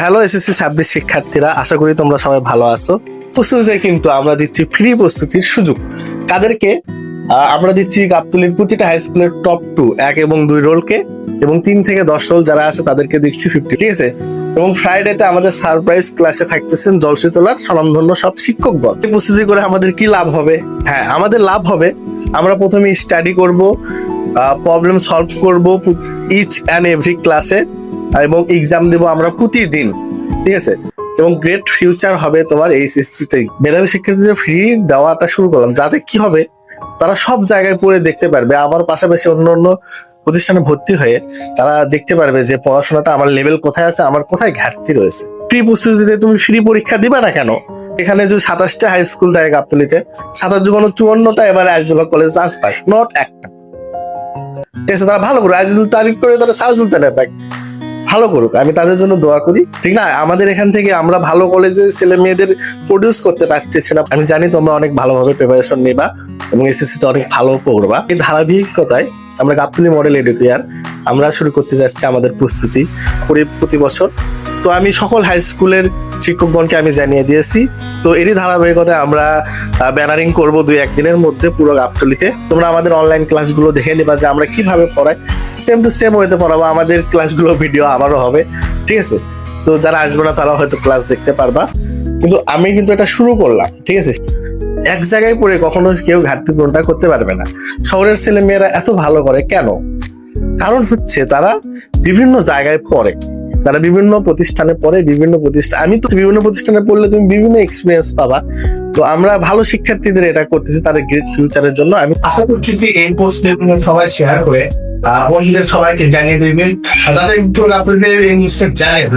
Hello SSC ছাব্বিশ শিক্ষার্থীরা, আশা করি তোমরা সবাই ভালো আছো। প্রস্তুতিতে কিন্তু আমরা দিচ্ছি ফ্রি প্রস্তুতির সুযোগ। কাদেরকে আমরা দিচ্ছি গাবতলির প্রতিটা হাই স্কুলের টপ টু এক এবং দুই রোলকে এবং তিন থেকে দশ রোল যারা আছে তাদেরকে দিচ্ছি ফিফটি ঠিক আছে? এবং ফ্রাইডেতে আমাদের সারপ্রাইজ ক্লাসে থাকতেছেন জলসিতলার স্বনামধন্য সব শিক্ষকগণ প্রস্তুতি করে আমাদের কি লাভ হবে? হ্যাঁ আমাদের লাভ হবে। আমরা প্রথমে স্টাডি করব প্রবলেম সলভ করব ইচ অ্যান্ড এভরি ক্লাসে এবং এক্সাম দেব আমরা প্রতিদিন, ঠিক আছে? এবং গ্রেট ফিউচার হবে তোমার এই সিস্টেতে মেধাবী শিক্ষার্থীদের ফ্রি দেওয়াটা শুরু করলাম। যাতে কি হবে? তারা সব জায়গায় পড়ে দেখতে পারবে। আমার পাশাপাশি অন্য অন্য প্রতিষ্ঠানে ভর্তি হয়ে তারা দেখতে পারবে যে পড়াশোনাটা আমার লেভেল কোথায় আছে, আমার কোথায় ঘাটতি রয়েছে। ফ্রি প্রস্তুতিতে তুমি ফ্রি পরীক্ষা দিবে না কেন? এখানে যে সাতাশটা হাই স্কুল দেয় গাবতলিতে, সাতাশ যুগান চুয়ান্নটা, এবার আইজুল কলেজ চান্স পায় নট একটা। ঠিক আছে, তারা ভালো করে আজিজুল তারিখ করে তারা সাজুল তারিখ পায় ভালো করুক, আমি তাদের জন্য দোয়া করি। ঠিক না? আমাদের এখান থেকে আমরা ভালো কলেজে ছেলে মেয়েদের প্রডিউস করতে পারতেছি না। আমি জানি তোমরা অনেক ভালোভাবে প্রিপারেশন নেবা এবং এসএসসি তে অনেক ভালো পড়বা। এই ধারাবাহিকতায় আমরা গাবতলি মডেল এডুকেয়ার আমরা শুরু করতে যাচ্ছি আমাদের প্রস্তুতি। প্রতি বছর। তো আমি সকল হাই স্কুলের শিক্ষকগণকে আমি জানিয়ে দিয়েছি তো এরই ধারাবাহিকতায় আমরা ব্যানারিং করব দুই একদিনের মধ্যে পুরো গাবতলিতে। তোমরা আমাদের অনলাইন ক্লাসগুলো দেখে নিবা যে আমরা কীভাবে পড়াই। সেম টু সেম ওয়েতে পড়াবো, আমাদের ক্লাসগুলো ভিডিও আবারও হবে, ঠিক আছে? তো যারা আসবে না তারা হয়তো ক্লাস দেখতে পারবা। কিন্তু আমি কিন্তু এটা শুরু করলাম, ঠিক আছে? এক জায়গায় পড়ে কখনো কেউ ঘাটতি পূরণটা করতে পারবে না। শহরের ছেলে মেয়েরা এত ভালো করে কেন? কারণ হচ্ছে তারা বিভিন্ন জায়গায় পড়ে। তারা বিভিন্ন প্রতিষ্ঠানে পড়ে, বিভিন্ন প্রতিষ্ঠান আমি তো বিভিন্ন প্রতিষ্ঠানে পড়লে তুমি বিভিন্ন এক্সপিরিয়েন্স পাবা। তো আমরা ভালো শিক্ষার্থীদের এটা করতেছি তাদের গ্রেট ফিউচারের জন্য। আমি আশা করছি যে এই পোস্ট সবাই শেয়ার করে বন্ধুদের সবাইকে জানিয়ে দেবেন তাদের আপনাদের এই নিউজটা জানিয়ে